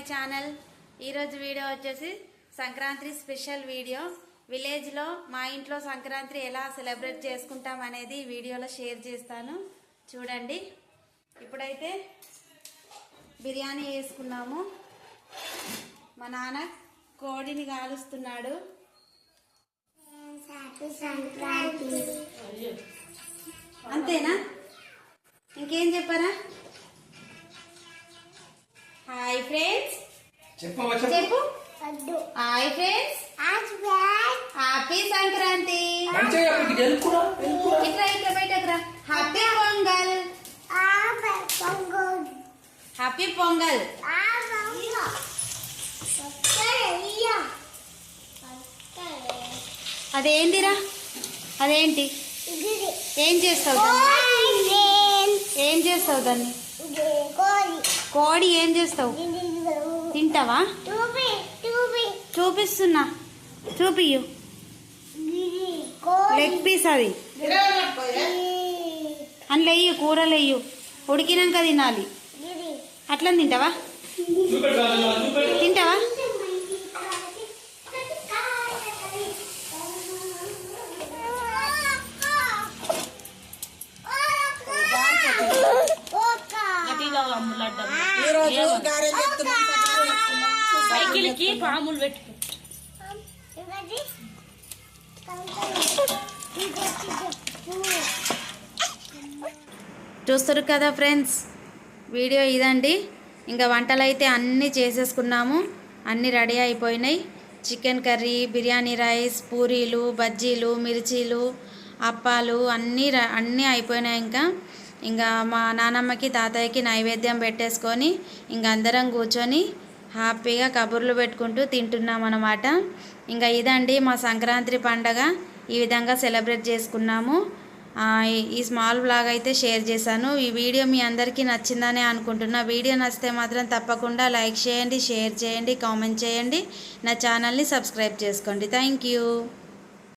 ఈరోజు వీడియో వచ్చేసి Sankranti special video. విలేజ్లో మా ఇంట్లో సంక్రాంతి ఎలా సెలబ్రేట్ చేసుకుంటాం అనేది వీడియోలో షేర్ చేస్తాను. చూడండి. ఇప్పుడైతే బిర్యానీ వేసుకున్నాము. మా నాన్న కోడిని కాలుస్తున్నాడు. అంతేనా? ఇంకేం చెప్పారా? చెప్పు హాయ్ ఫ్రెండ్స్. హ్యాపీ సంక్రాంతి. ఇట్లా ఇట్లా బయటకు రా. హ్యాపీ పొంగల్. ఆ పొంగల్. హ్యాపీ పొంగల్. అదేంటిరా అదేంటి? ఇది ఏం చేస్తావు ఏం చేస్తావు దాన్ని? కోడి. కోడి ఏం చేస్తావు? తింటావా? టూబి టూబి చూపిస్తున్నా. చూపియు లెగ్ పీస్ అది. అందులో వెయ్యి కూరలు వెయ్యు ఉడికినాక తినాలి. ఇది అట్లా తింటావా? తింటావా ఈరోజు గారెలు చెప్తున్నాం పాములు పెట్టుకో. చూస్తారు కదా ఫ్రెండ్స్ వీడియో ఇదండి. ఇంకా వంటలు అయితే అన్నీ చేసేసుకున్నాము. అన్నీ రెడీ అయిపోయినాయి. చికెన్ కర్రీ బిర్యానీ రైస్ పూరీలు బజ్జీలు మిర్చీలు అప్పాలు అన్నీ అన్నీ అయిపోయినాయి ఇంకా. ఇంకా మా నానమ్మకి తాతయ్యకి నైవేద్యం పెట్టేసుకొని ఇంక అందరం కూర్చొని హ్యాపీగా కబుర్లు పెట్టుకుంటూ తింటున్నాం అనమాట ఇంకా ఇదండి మా సంక్రాంతి పండగ. ఈ విధంగా సెలబ్రేట్ చేసుకున్నాము. ఈ- ఈ స్మాల్ బ్లాగ్ అయితే షేర్ చేశాను. ఈ వీడియో మీ అందరికీ నచ్చిందనే అనుకుంటున్నా. వీడియో నచ్చితే మాత్రం తప్పకుండా లైక్ చేయండి షేర్ చేయండి కామెంట్ చేయండి. నా ఛానల్ని సబ్స్క్రైబ్ చేసుకోండి. Thank you.